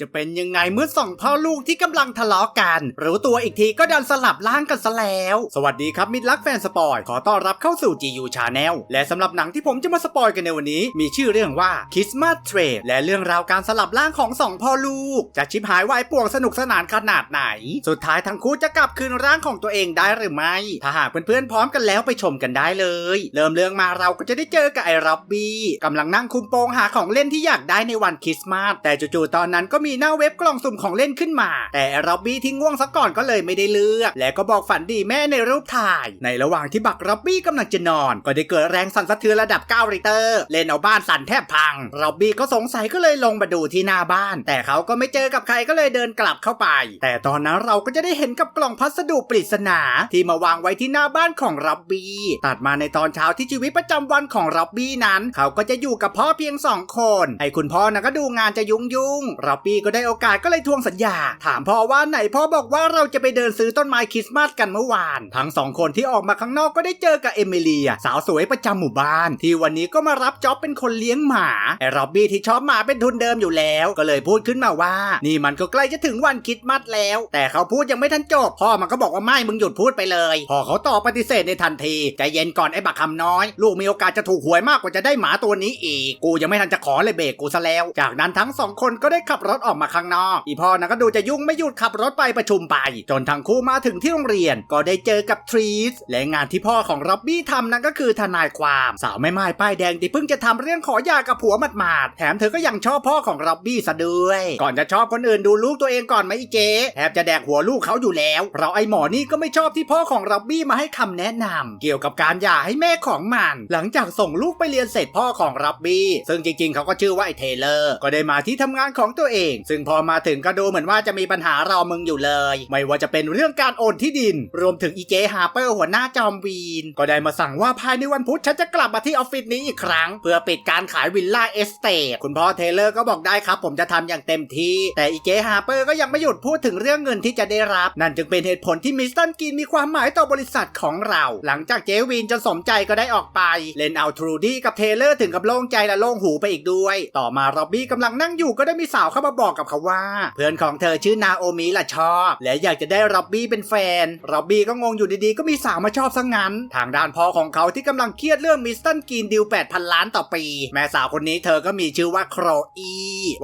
จะเป็นยังไงเมื่อสองพ่อลูกที่กำลังทะเลาะกัน รู้ตัวอีกทีก็ดันสลับร่างกันซะแล้ว สวัสดีครับมิตรรักแฟนสปอยขอต้อนรับเข้าสู่ GU Channel และสำหรับหนังที่ผมจะมาสปอยกันในวันนี้ มีชื่อเรื่องว่า Christmas Trade และเรื่องราวการสลับร่างของสองพ่อลูก จะชิบหายวายป่วงสนุกสนานขนาดไหน สุดท้ายทั้งคู่จะกลับคืนร่างของตัวเองได้หรือไม่ ถ้าหากเพื่อนๆพร้อมกันแล้วไปชมกันได้เลย เริ่มเรื่องมาเราก็จะได้เจอกับไอ้ร็อบบี้กำลังนั่งคุมโปงหาของเล่นที่อยากได้ในวันคริสต์มาสแต่จู่ๆตอนนั้นก็มีหน้าเว็บกล่องสุ่มของเล่นขึ้นมา แต่ร็อบบี้ที่ง่วงซะก่อนก็เลยไม่ได้เลือก และก็บอกฝันดีแม่ในรูปถ่าย ในระหว่างที่บักร็อบบี้กำลังจะนอน ก็ได้เกิดแรงสั่นสะเทือนระดับ9ริเตอร์เล่นเอาบ้านสั่นแทบพังร็อบบี้ก็สงสัยก็เลยลงมาดูที่หน้าบ้าน แต่เขาก็ไม่เจอกับใครก็เลยเดินกลับเข้าไป แต่ตอนนั้นเราก็จะได้เห็นกับกล่องพัสดุปริศนาที่มาวางไว้ที่หน้าบ้านของร็อบบี้ตัดมาในตอนเช้าที่ชีวิตประจำวันของร็อบบี้นั้น เขาก็จะอยู่กับพ่อเพียงสองคนไอ้คุณพ่อนะก็ดูงานจะยุ่งยุ่งร็อบบี้ก็ได้โอกาสก็เลยทวงสัญญา ถามพ่อว่าไหนพ่อบอกว่าเราจะไปเดินซื้อต้นไม้คริสต์มาสกันเมื่อวาน ทั้งสองคนที่ออกมาข้างนอกก็ได้เจอกับเอมิเลีย สาวสวยประจำหมู่บ้าน ที่วันนี้ก็มารับจ็อบเป็นคนเลี้ยงหมาไอ้ร็อบบี้ที่ชอบหมาเป็นทุนเดิมอยู่แล้ว ก็เลยพูดขึ้นมาว่า นี่มันก็ใกล้จะถึงวันคริสต์มาสแล้ว แต่เขาพูดยังไม่ทันจบพ่อมันก็บอกว่าไม่มึงหยุดพูดไปเลยพอเขาตอบปฏิเสธในทันทีใจเย็นก่อนไอ้บักคำน้อย ลูกมีโอกาสจะถูกหวยมากกว่าจะได้หมาตัวนี้อีก กูยังไม่ทันจะขอเลยเบรกกูซะแล้ว จากนั้นทั้งสองคนก็ได้ขับรถออกมาข้างนอก อีพ่อนะก็ดูจะยุ่งไม่หยุดขับรถไปประชุมไป จนทั้งคู่มาถึงที่โรงเรียนก็ได้เจอกับทรีสและงานที่พ่อของร็อบบี้ทำนั่นก็คือทนายความสาวแม่ไม้ป้ายแดงที่เพิ่งจะทำเรื่องขอหย่ากับผัวหมาดๆแถมเธอก็ยังชอบพ่อของร็อบบี้ซะด้วย ก่อนจะชอบคนอื่นดูลูกตัวเองก่อนไหมอีเจ๊แทบจะแดกหัวลูกเขาอยู่แล้วเราไอหมอนี่ก็ไม่ชอบที่พ่อของร็อบบี้มาให้คำแนะนำเกี่ยวกับการหย่าให้แม่ของมัน หลังจากส่งลูกไปเรียนเสร็จพ่อของร็อบบี้ซึ่งจริงๆ เขาก็ชื่อว่าไอเทเลอร์ก็ได้มาที่ทำงานของตัวเองซึ่งพอมาถึงก็ดูเหมือนว่าจะมีปัญหารอมึงอยู่เลย ไม่ว่าจะเป็นเรื่องการโอนที่ดิน รวมถึงอีเจฮาร์เปอร์หัวหน้าจอมวีน ก็ได้มาสั่งว่าภายในวันพุธฉันจะกลับมาที่ออฟฟิศนี้อีกครั้ง เพื่อปิดการขายวิลล่าเอสเตทคุณพ่อเทเลอร์ก็บอกได้ครับ ผมจะทำอย่างเต็มที่ แต่อีเจฮาร์เปอร์ก็ยังไม่หยุดพูดถึงเรื่องเงินที่จะได้รับ นั่นจึงเป็นเหตุผลที่มิสตันกินมีความหมายต่อบริษัทของเรา หลังจากเจวินจนสมใจก็ได้ออกไปเล่นเอาทรูดี้กับเทเลอร์ถึงกับโล่งใจและโล่งหูไปอีกด้วย ต่อมาร็อบบี้กำลังนั่งอยู่ก็ได้มีสาวเข้ามาบอกกับเขาว่า เพื่อนของเธอชื่อนาโอมิล่ะชอบ และอยากจะได้ร็อบบี้เป็นแฟนร็อบบี้ก็งงอยู่ดีๆก็มีสาวมาชอบซะงั้น ทางด้านพ่อของเขาที่กำลังเครียดเรื่องมิสตันกินดิว 8,000 ล้านต่อปี แม่สาวคนนี้เธอก็มีชื่อว่าโครอี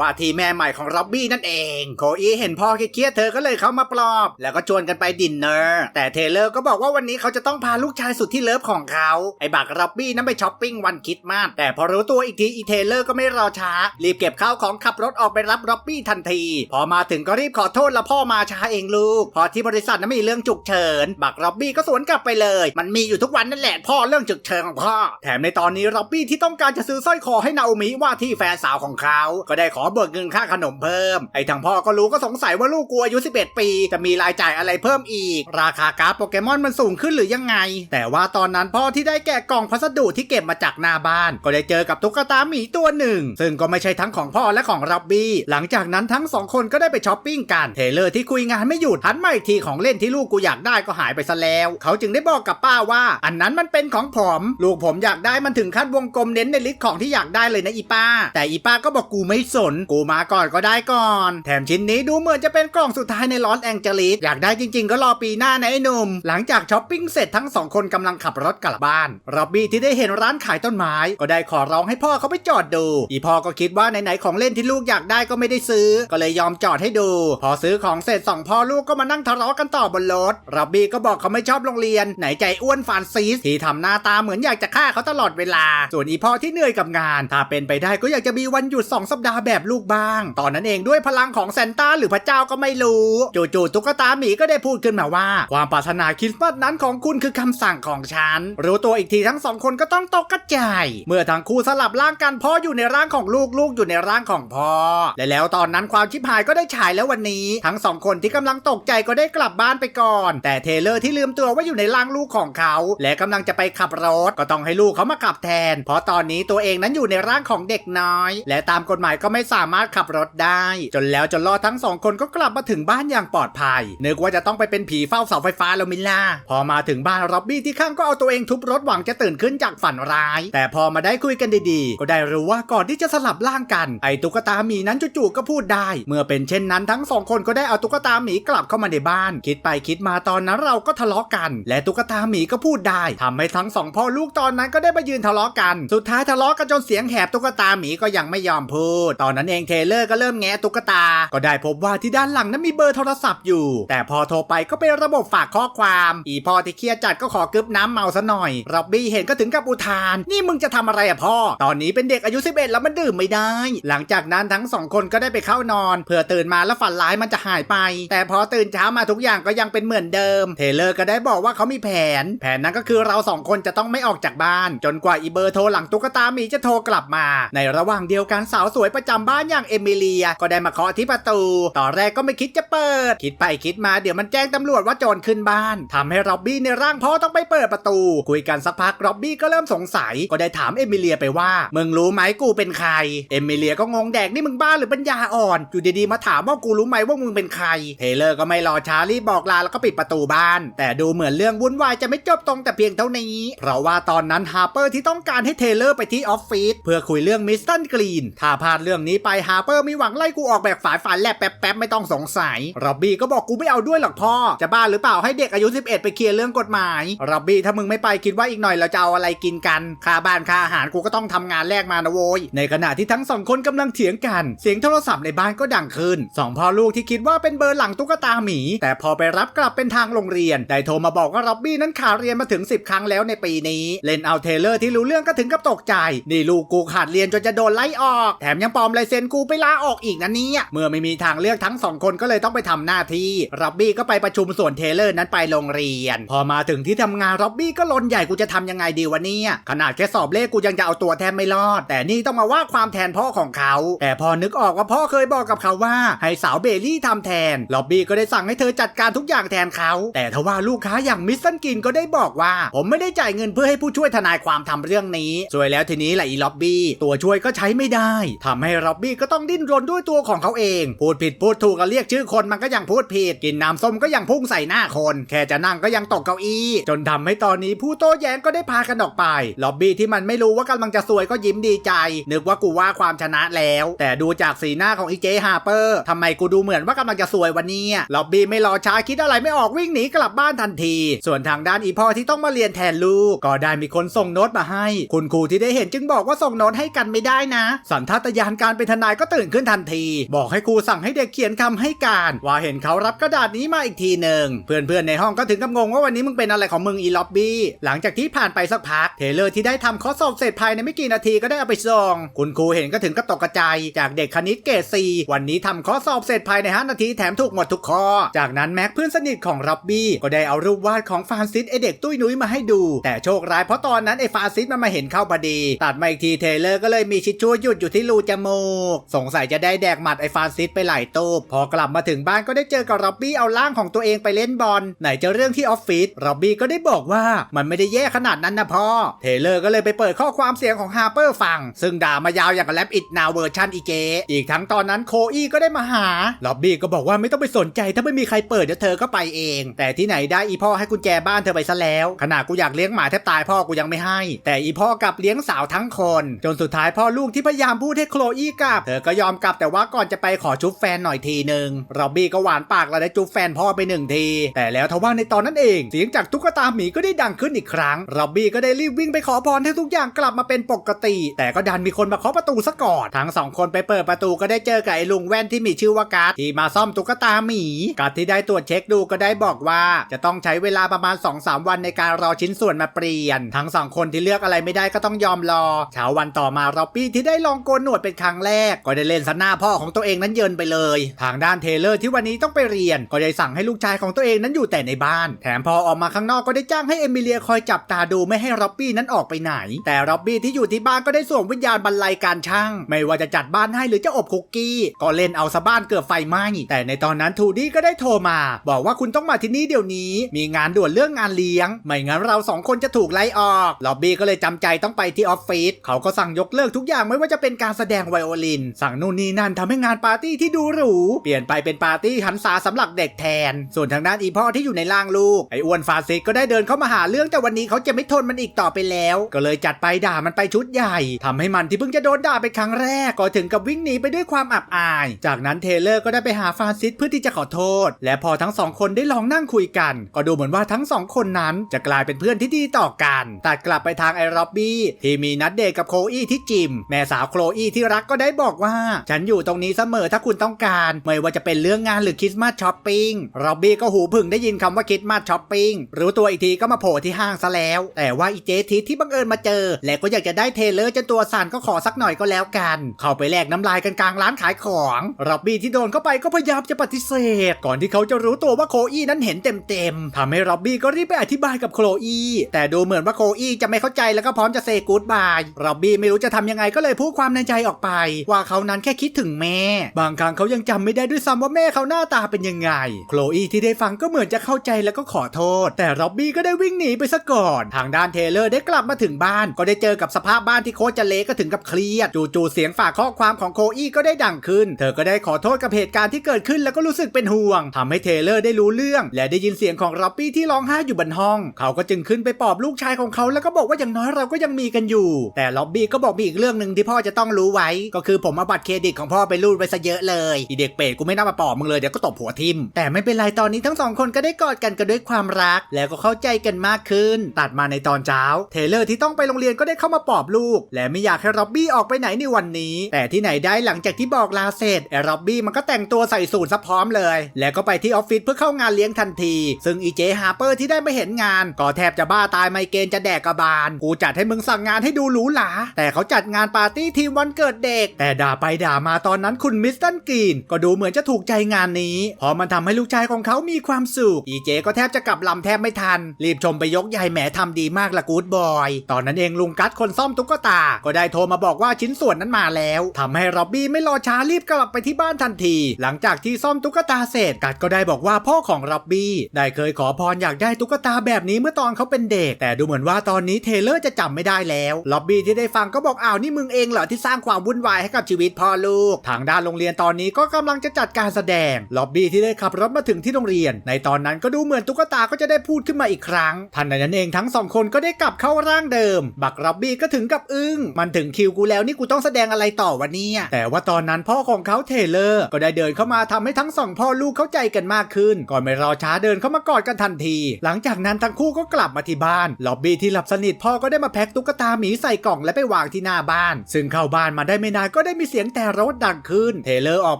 ว่าที่แม่ใหม่ของร็อบบี้นั่นเอง โครอีเห็นพ่อเครียดเธอก็เลยเข้ามาปลอบ แล้วก็ชวนกันไปดินเนอร์แต่เทเลอร์ก็บอกว่าวันนี้เขาจะต้องพาลูกชายสุดที่เลิฟของเขาไอ้บักร็อบบี้นั้นไปช้อปปิ้งวันคริดมาสแต่พอรู้ตัวอีกทีอีเทเลอร์ก็ไม่รอช้ารีบเก็บข้าวของขับรถออกไปรับร็อบบี้ทันที พอมาถึงก็รีบขอโทษล้วพ่อมาช้าเองลูก พอที่บริษัทนั้นมีเรื่องฉุกเฉิน บักร็อบบี้ก็สวนกลับไปเลย มันมีอยู่ทุกวันนั่นแหละพ่อเรื่องฉุกเฉินของพ่อ แถมในตอนนี้ร็อบบี้ที่ต้องการจะซื้อสร้อยคอให้นาโอมิว่าที่แฟนสาวของเขา ก็ได้ขอเบิกเงินค่าขนมเพิ่ม ไอ้ทางพ่อก็รู้ก็สงสัยว่าลูกกูอายุ11 ปี จะมีรายจ่ายอะไรเพิ่มอีก ราคาการ์ดโปเกมอนมันสูงขึ้นหรือยังไง แต่ว่าตอนนั้นพ่อที่ได้แกะกล่องพัสดุที่เก็บมาจากหน้าบ้าน ก็ได้เจอกับตุ๊กตาหมีตัวหนึ่ง ซึ่งก็ไม่ใช่ทั้งของพ่อและของร็อบบี้หลังจากากนั้นทั้งสองคนก็ได้ไปช้อปปิ้งกัน เทเลอร์ที่คุยงานไม่หยุดหันมาอีกทีของเล่นที่ลูกกูอยากได้ก็หายไปซะแล้ว เขาจึงได้บอกกับป้าว่า อันนั้นมันเป็นของผม ลูกผมอยากได้มันถึงขั้นวงกลมเน้นในลิสต์ของที่อยากได้เลยนะอีป้า แต่อีป้าก็บอกกูไม่สน กูมาก่อนก็ได้ก่อน แถมชิ้นนี้ดูเหมือนจะเป็นกล่องสุดท้ายในลอสแองเจลิสอยากได้จริง ๆ ก็รอปีหน้านะไอ้หนุ่มหลังจากช้อปปิ้งเสร็จทั้งสองคนกำลังขับรถกลับบ้านร็อบบี้ที่ได้เห็นร้านขายต้นไม้ ก็ได้ขอร้องให้พ่อเขาไปจอดดู อีพ่อก็คิดว่าไหนๆของเล่นที่ลูกอยากได้ก็ไม่ได้ซื้อ ก็เลยยอมจอดให้ดู พอซื้อของเสร็จสองพ่อลูกก็มานั่งทะเลาะกันต่อบนรถร็อบบี้ก็บอกเขาไม่ชอบโรงเรียน ไหนใจอ้วนฟานซีสที่ทำหน้าตาเหมือนอยากจะฆ่าเขาตลอดเวลา ส่วนอีพ่อที่เหนื่อยกับงาน ถ้าเป็นไปได้ก็อยากจะมีวันหยุดสองสัปดาห์แบบลูกบ้าง ตอนนั้นเองด้วยพลังของแซนต้าหรือพระเจ้าก็ไม่รู้จู่ๆตุ๊กตาหมีก็ได้พูดขึ้นมาว่า ความปรารถนาคริสต์มาสนั้นของคุณคือคำสั่งของฉันรู้ตัวอีกทีทั้งสองคนก็ต้องตกกระจายเมื่อทั้งคู่สลับร่างกันพ่ออยู่ในร่างของลูกลูกอยู่ในร่างของพ่อและแล้วตอนนั้นความชิบหายก็ได้ฉายแล้ววันนี้ ทั้งสองคนที่กำลังตกใจก็ได้กลับบ้านไปก่อน แต่เทเลอร์ที่ลืมตัวว่าอยู่ในร่างลูกของเขา และกำลังจะไปขับรถ ก็ต้องให้ลูกเขามาขับแทน เพราะตอนนี้ตัวเองนั้นอยู่ในร่างของเด็กน้อย และตามกฎหมายก็ไม่สามารถขับรถได้ จนแล้วจนรอดทั้งสองคนก็กลับมาถึงบ้านอย่างปลอดภัยนึกว่าจะต้องไปเป็นผีเฝ้าเสาไฟฟ้าแล้วมิลล่าพอมาถึงบ้านร็อบบี้ที่ข้างก็เอาตัวเองทุบรถหวังจะตื่นขึ้นจากฝันร้าย แต่พอมาได้คุยกันดีๆ ก็ได้รู้ว่าก่อนที่จะสลับร่างกันไอ้ตุ๊กตาหมีนั้นจู่ๆก็พูดได้ เมื่อเป็นเช่นนั้นทั้งสองคนก็ได้เอาตุ๊กตาหมีกลับเข้ามาในบ้าน คิดไปคิดมาตอนนั้นเราก็ทะเลาะกัน และตุ๊กตาหมีก็พูดได้ทำให้ทั้งสองพ่อลูกตอนนั้นก็ได้มายืนทะเลาะกัน สุดท้ายทะเลาะกันจนเสียงแหบตุ๊กตาหมีก็ยังไม่ยอมพูด ตอนนั้นเองเทเลอร์ก็เริ่มแงะตุ๊กตา ก็ได้พบว่าที่ด้านหลังนั้นมีเบอร์โทรศัพท์อยู่ แต่พอโทรไปก็เป็นระบบฝากข้อความ อีพ่อที่เครียดจัดก็ขอกึบน้ำเมาซะหน่อยร็อบบี้เห็นก็ถึงกับอุทาน นี่มึงจะทำอะไรอะพ่อ ตอนนี้เป็นเด็กอายุ 11 แล้วมันดื่มไม่ได้ หลังจากนั้นทั้งสองคนก็ได้ไปเข้านอนเพื่อตื่นมาแล้วฝันร้ายมันจะหายไป แต่พอตื่นเช้ามาทุกอย่างก็ยังเป็นเหมือนเดิม เทเลอร์ก็ได้บอกว่าเขามีแผน แผนนั้นก็คือเราสองคนจะต้องไม่ออกจากบ้าน จนกว่าอีเบอร์โทรหลังตุ๊กตาหมีจะโทรกลับมา ในระหว่างเดียวกันสาวสวยประจำบ้านอย่างเอมิเลีย ก็ได้มาเคาะที่ประตู ตอนแรกก็ไม่คิดจะเปิด คิดไปคิดมาเดี๋ยวมันแจ้งตำรวจว่าโจรขึ้นบ้านทำให้ร็อบบี้ในร่างพ่อต้องไปเปิดประตู คุยกันสักพักร็อบบี้ก็เริ่มสงสัย ก็ได้ถามเอมิเลียไปว่ามึงรู้ไหมกูเป็นใคร เอมิเลียก็งงแดกนี่มึงบ้าหรือปัญญาอ่อนอยู่ดีๆมาถามว่ากูรู้ไหมว่ามึงเป็นใคร เทเลอร์ก็ไม่รอช้ารีบบอกลาแล้วก็ปิดประตูบ้าน แต่ดูเหมือนเรื่องวุ่นวายจะไม่จบตรงแต่เพียงเท่านี้ เพราะว่าตอนนั้นฮาร์เปอร์ที่ต้องการให้เทเลอร์ไปที่ออฟฟิศเพื่อคุยเรื่องมิสตันกรีนถ้าพลาดเรื่องนี้ไปฮาร์เปอร์มีหวังไล่กูออกแบบฝายฝันแลบแป๊บๆไม่ต้องสงสัยร็อบบี้ก็บอกกูไม่เอาด้วยหรอกพ่อ จะบ้าหรือเปล่าให้เด็กอายุ 11 ไปเคลียร์เรื่องกฎหมายร็อบบี้ถ้ามึงไม่ไปคิดว่าอีกหน่อยเราจะเอาอะไรกินกันค่าบ้านค่าอาหารกูก็ต้องทำงานแลกมานะโว้ยในขณะที่ทั้งสองคนกำลังเถียงกัน เสียงโทรศัพท์ในบ้านก็ดังขึ้นสองพ่อลูกที่คิดว่าเป็นเบอร์หลังตุ๊กตาหมี แต่พอไปรับกลับเป็นทางโรงเรียน ได้โทรมาบอกว่าร็อบบี้นั้นขาดเรียนมาถึง 10 ครั้งแล้วในปีนี้ เล่นเอาเทเลอร์ที่รู้เรื่องก็ถึงกับตกใจ นี่ลูกกูขาดเรียนจนจะโดนไล่ออก แถมยังปลอมลายเซ็นกูไปลาออกอีกนะเนี่ย เมื่อไม่มีทางเลือกทั้งสองคนก็เลยต้องไปทำหน้าที่ ร็อบบี้ก็ไปประชุมส่วนเทเลอร์นั้นไปโรงเรียน พอมาถึงที่ทำงานร็อบบี้ก็ลนใหญ่กูจะทำยังไงดีวะเนี่ย ขนาดแค่สอบเลขกูยังจะเอาตัวแทบไม่รอด แต่นี่ต้องมาว่าความแทนพ่อของเขา แต่พอนึกออกว่าพ่อพ่อเคยบอกกับเขาว่า ให้สาวเบลลี่ทำแทน ล็อบบี้ก็ได้สั่งให้เธอจัดการทุกอย่างแทนเขา แต่ทว่าลูกค้าอย่างมิสซันกินก็ได้บอกว่า ผมไม่ได้จ่ายเงินเพื่อให้ผู้ช่วยทนายความทำเรื่องนี้สวยแล้วทีนี้แหละอีล็อบบี้ตัวช่วยก็ใช้ไม่ได้ทำให้ล็อบบี้ก็ต้องดิ้นรนด้วยตัวของเขาเอง พูดผิดพูดถูกก็เรียกชื่อคนมันก็ยังพูดผิด กินน้ำส้มก็ยังพุ่งใส่หน้าคน แค่จะนั่งก็ยังตกเก้าอี้ จนทำให้ตอนนี้ผู้โต้แย้งก็ได้พากันออกไป ล็อบบี้ที่มันไม่รู้ว่ากำลังจะซวยก็ยิ้มดีใจ นึกว่ากูว่าความชนะแล้ว แต่ดูจากสีหน้าของอีเจฮาร์เปอร์ทำไมกูดูเหมือนว่ากำลังจะซวยวันนี้ล็อบบี้ไม่รอช้าคิดอะไรไม่ออกวิ่งหนีกลับบ้านทันที ส่วนทางด้านอีพ่อที่ต้องมาเรียนแทนลูก ก็ได้มีคนส่งโน้ตมาให้ คุณครูที่ได้เห็นจึงบอกว่าส่งโน้ตให้กันไม่ได้นะ สันทัตยานการเป็นทนายก็ตื่นขึ้นทันที บอกให้ครูสั่งให้เด็กเขียนคำให้การ ว่าเห็นเขารับกระดาษนี้มาอีกทีหนึ่งเพื่อนๆในห้องก็ถึงกับงงว่าวันนี้มึงเป็นอะไรของมึงอีล็อบบี้หลังจากที่ผ่านไปสักพักเทเลอร์ที่ได้ทำข้อสอบเสร็จภายในไม่กี่นาทีก็ได้เอาไปส่งคุณครูเห็นก็ถึงกับตกกระจจากเด็กคณิตเกรดซีวันนี้ทำข้อสอบเสร็จภายใน 5 นาทีแถมถูกหมดทุกข้อ จากนั้นแม็กเพื่อนสนิทของร็อบบี้ก็ได้เอารูปวาดของฟานซิสไอเด็กตุ้ยนุ้ยมาให้ดู แต่โชคร้ายเพราะตอนนั้นไอฟานซิสมันมาเห็นเข้าพอดี ตัดมาอีกทีเทเลอร์ก็เลยมีชิดชั่วหยุดอยู่ที่รูจมูก สงสัยจะได้แดกหมัดไอฟานซิสไปหลายตูบพอกลับมาถึงบ้านก็ได้เจอกับร็อบบี้เอาร่างของตัวเองไปเล่นบอลไหนจะเรื่องที่ออฟฟิศร็อบบี้ก็ได้บอกว่ามันไม่ได้แย่ขนาดนั้นนะพ่อเทเลอร์ก็เลยไปเปิดข้อความเสียงของฮาร์เปอร์ฟัง ซึ่งด่ามายาวอย่างกับแรปอิดนาวเวอร์ชันอีเก อีกทั้งตอนนั้นโคอี้ก็ได้มาหาล็อบบี้ก็บอกว่าไม่ต้องไปสนใจถ้าไม่มีใครเปิดเดี๋ยวเธอก็ไปเอง แต่ที่ไหนได้อีพ่อให้กุญแจบ้านเธอไปซะแล้ว ขนาดกูอยากเลี้ยงหมาแทบตายพ่อกูยังไม่ให้ แต่อีพ่อกลับเลี้ยงสาวทั้งคน จนสุดท้ายพ่อลูกที่พยายามพูดให้โคลอี้กลับ เธอก็ยอมกลับแต่ว่าก่อนจะไปขอจุ๊บแฟนหน่อยทีหนึ่งร็อบบี้ก็หวานปากแล้วได้จุ๊บแฟนพ่อไปหนึ่งที แต่แล้วทว่าในตอนนั้นเองเสียงจากตุ๊กตาหมีก็ได้ดังขึ้นอีกครั้งร็อบบี้ก็ได้รีบวิ่งไปขอพรให้ทุกอย่างกลับมาเป็นปกติ แต่ก็ดันมีคนมาเคาะประตูซะก่อนทั้งสองคนไปเปิดประตูก็ได้เจอกับไอ้ลุงแว่นที่มีชื่อว่ากาดที่มาซ่อมตุ๊กตาหมีกาดที่ได้ตรวจเช็คดูก็ได้บอกว่า จะต้องใช้เวลาประมาณ 2-3 วันในการรอชิ้นส่วนมาเปลี่ยน ทั้งสองคนที่เลือกอะไรไม่ได้ก็ต้องยอมรอเช้าวันต่อมาร็อบบี้ที่ได้ลองโกนหนวดเป็นครั้งแรก ก็ได้เล่นซะหน้าพ่อของตัวเองนั้นเยินไปเลย ทางด้านเทเลอร์ที่วันนี้ต้องไปเรียน ก็ได้สั่งให้ลูกชายของตัวเองนั้นอยู่แต่ในบ้าน แถมพอออกมาข้างนอกก็ได้จ้างให้เอมิเลียคอยจับตาดูไม่ให้ร็อบบี้นั้นออกไปไหน แต่ร็อบบี้ที่อยู่ที่บ้านก็ได้สวมวิญญาณบรรลัยการช่าง ไม่ว่าจะจัดบ้านให้หรือจะอบคุกกี้ ก็เล่นเอาซะบ้านเกือบไฟไหม้แต่ในตอนนั้นทูดี้ก็ได้โทรมา บอกว่าคุณต้องมาที่นี่เดี๋ยวนี้ มีงานด่วนเรื่องงานเลี้ยง ไม่งั้นเราสองคนจะถูกไล่ออกล็อบบี้ก็เลยจำใจต้องไปที่ออฟฟิศเขาก็สั่งยกเลิกทุกอย่างไม่ว่าจะเป็นการแสดงไวโอลิน สั่งนู่นนี่นั่นทำให้งานปาร์ตี้ที่ดูหรูเปลี่ยนไปเป็นปาร์ตี้หันษาสำหรับเด็กแทน ส่วนทางด้านอีพ่อที่อยู่ในร่างลูกไออ้วนฟาซิกก็ได้เดินเข้ามาหาเรื่องแต่วันนี้เขาจะไม่ทนมันอีกต่อไปแล้ว ก็เลยจัดไปด่ามันไปชุดใหญ่ทำให้มันที่เพิ่งจะโดนด่าไปครั้งแรกก็ถึงกับวิ่งหนีไปด้วยด้วยความอับอาย จากนั้นเทเลอร์ก็ได้ไปหาฟาซิสเพื่อที่จะขอโทษ และพอทั้งสองคนได้ลองนั่งคุยกัน ก็ดูเหมือนว่าทั้งสองคนนั้นจะกลายเป็นเพื่อนที่ดีต่อกัน ตัดกลับไปทางไอร็อบบี้ที่มีนัดเดทกับโคอี้ที่จิม แม่สาวโคลอี้ที่รักก็ได้บอกว่า ฉันอยู่ตรงนี้เสมอถ้าคุณต้องการ ไม่ว่าจะเป็นเรื่องงานหรือคริสต์มาสช้อปปิ้งร็อบบี้ก็หูผึ่งได้ยินคำว่าคริสต์มาสช้อปปิ้งรู้ตัวอีกทีก็มาโผล่ที่ห้างซะแล้ว แต่ว่าอีเจทิสที่บังเอิญมาเจอ และก็อยากจะได้เทเลอร์จนตัวสั่นก็ขอสักหน่อยก็แล้วกัน เข้าไปแลกน้ำลายกันกลางร้านขายของรอบบี้ที่โดนเข้าไปก็พยายามจะปฏิเสธ ก่อนที่เขาจะรู้ตัวว่าโคอี้นั้นเห็นเต็มๆทำให้ร็อบบี้ก็รีบไปอธิบายกับโคลอี้แต่ดูเหมือนว่าโคอี้จะไม่เข้าใจแล้วก็พร้อมจะเซกูดบายร็อบบี้ไม่รู้จะทำยังไงก็เลยพูดความในใจออกไป ว่าเขานั้นแค่คิดถึงแม่ บางครั้งเขายังจำไม่ได้ด้วยซ้ำว่าแม่เขาหน้าตาเป็นยังไง โคลอี้ที่ได้ฟังก็เหมือนจะเข้าใจแล้วก็ขอโทษ แต่ร็อบบี้ก็ได้วิ่งหนีไปซะก่อน ทางด้านเทเลอร์ได้กลับมาถึงบ้าน ก็ได้เจอกับสภาพบ้านที่โคตรจะเละก็ถึงกับเครียดจู่ๆเสียงฝากข้อความของโคอี้ก็ได้ดังขึ้น เธอก็ได้ขอโทษกับเหตุการณ์ที่เกิดขึ้นแล้วก็รู้สึกเป็นห่วงทำให้เทเลอร์ได้รู้เรื่อง และได้ยินเสียงของร็อบบี้ที่ร้องไห้อยู่บนห้อง เขาก็จึงขึ้นไปปลอบลูกชายของเขาแล้วก็บอกว่าอย่างน้อยเราก็ยังมีกันอยู่ แต่ล็อบบี้ก็บอกมีอีกเรื่องหนึ่งที่พ่อจะต้องรู้ไว้ ก็คือผมเอาบัตรเครดิตของพ่อไปรูดไปซะเยอะเลยอีเด็กเป็ดกูไม่น่ามาปลอบมึงเลยเดี๋ยวก็ตบหัวทิมแต่ไม่เป็นไรตอนนี้ทั้งสองคนก็ได้กอดกันกันด้วยความรัก แล้วก็เข้าใจกันมากขึ้น ตัดมาในตอนเช้า เทเลอร์ที่ต้องไปโรงเรียนก็ได้เข้ามาปลอบลูก และไม่อยากให้ร็อบบี้ออกไปไหนในวันนี้ แต่ที่ไหนได้หลังจากที่บอกลาเสร็จไอ้ร็อบบี้มันก็แต่งตัวใส่สูทซะพร้อมเลย แล้วก็ไปที่ออฟฟิศเพื่อเข้างานเลี้ยงทันที ซึ่งอีเจฮาร์เปอร์ที่ได้มาเห็นงาน ก็แทบจะบ้าตายไมเกรนจะแดกกระบาล กูจัดให้มึงสั่งงานให้ดูหรูหราแต่เขาจัดงานปาร์ตี้ทีมวันเกิดเด็ก แต่ด่าไปด่ามาตอนนั้นคุณมิสตันกรีนก็ดูเหมือนจะถูกใจงานนี้เพราะมันทำให้ลูกชายของเขามีความสุขอีเจก็แทบจะกลับลำแทบไม่ทัน รีบชมไปยกใหญ่แหมทำดีมากละกูดบอยตอนนั้นเองลุงกัดคนซ่อมตุ๊กตา ก็ได้โทรมาบอกว่าชิ้นส่วนนั้นมาแล้วทำให้ร็อบบี้ไม่รอช้ารีบกลับไปที่บ้านทันที หลังจากที่ซ่อมตุ๊กตาเสร็จกัดก็ได้บอกว่าพ่อของร็อบบี้ได้เคยขอพรอยากได้ตุ๊กตาแบบนี้เมื่อตอนเขาเป็นเด็ก แต่ดูเหมือนว่าตอนนี้เทเลอร์จะจำไม่ได้แล้วร็อบบี้ที่ได้ฟังก็บอกอ้าวนี่มึงเองเหรอที่สร้างความวุ่นวายให้กับชีวิตพ่อลูก ทางด้านโรงเรียนตอนนี้ก็กำลังจะจัดการแสดงล็อบบี้ที่ได้ขับรถมาถึงที่โรงเรียน ในตอนนั้นก็ดูเหมือนตุ๊กตาก็จะได้พูดขึ้นมาอีกครั้งทันใดนั้นเองทั้งสองคนก็ได้กลับเข้าร่างเดิม บักร็อบบี้ก็ถึงกับอึ้งมันถึงคิวกูแล้วนี่กูต้องแสดงอะไรต่อวะเนี่ยแต่ว่าตอนอนนั้นพ่อของเขาเทเลอร์ ก็ได้เดินเข้ามาทำให้ทั้งสองพ่อลูกเข้าใจกันมากขึ้น ก่อนไม่รอช้าเดินเข้ามากอดกันทันที หลังจากนั้นทั้งคู่ก็กลับมาที่บ้านล็อบบี้ที่หลับสนิทพ่อก็ได้มาแพ็คตุ๊กตาหมีใส่กล่องและไปวางที่หน้าบ้าน ซึ่งเข้าบ้านมาได้ไม่นานก็ได้มีเสียงแต่รถดังขึ้น เทเลอร์ออก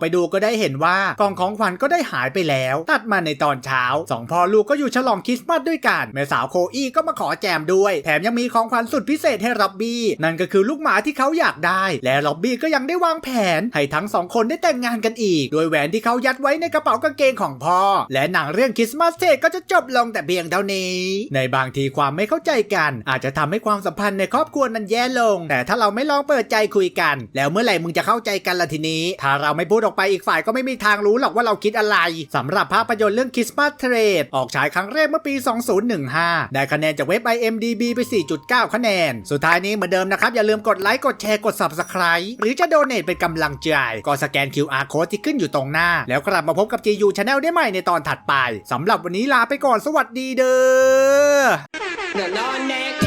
ไปดูก็ได้เห็นว่ากล่องของขวัญก็ได้หายไปแล้ว ตัดมาในตอนเช้าสองพ่อลูกก็อยู่ฉลองคริสต์มาสด้วยกันแม่สาวโคอี้ก็มาขอแจมด้วย แถมยังมีของขวัญสุดพิเศษให้ร็อบบี้นั่นก็คือลูกหมาที่เขาอยากได้ และร็อบบี้ก็ยังได้วางแผนให้ทั้งสองคนได้แต่งงานกันอีก โดยแหวนที่เขายัดไว้ในกระเป๋ากางเกงของพ่อ และหนังเรื่องคริสต์มาสเทดก็จะจบลงแต่เพียงเท่านี้ ในบางทีความไม่เข้าใจกัน อาจจะทำให้ความสัมพันธ์ในครอบครัวนั้นแย่ลง แต่ถ้าเราไม่ลองเปิดใจคุยกัน แล้วเมื่อไหร่มึงจะเข้าใจกันละทีนี้ ถ้าเราไม่พูดออกไปอีกฝ่ายก็ไม่มีทางรู้หรอกว่าเราคิดอะไรสำหรับภาพยนตร์เรื่องคริสต์มาสเทรดออกฉายครั้งแรกเมื่อปี 2015 ได้คะแนนจากเว็บ IMDB ไป 4.9 คะแนน สุดท้ายนี้เหมือนเดิมนะครับอย่าลืมกดไลค์กดแชร์กด Subscribe หรือจะโดเนทเป็นกำลังใจก็สแกน QR Code ที่ขึ้นอยู่ตรงหน้า แล้วกลับมาพบกับ GU Channel ได้ใหม่ในตอนถัดไปสำหรับวันนี้ลาไปก่อนสวัสดีเด้อ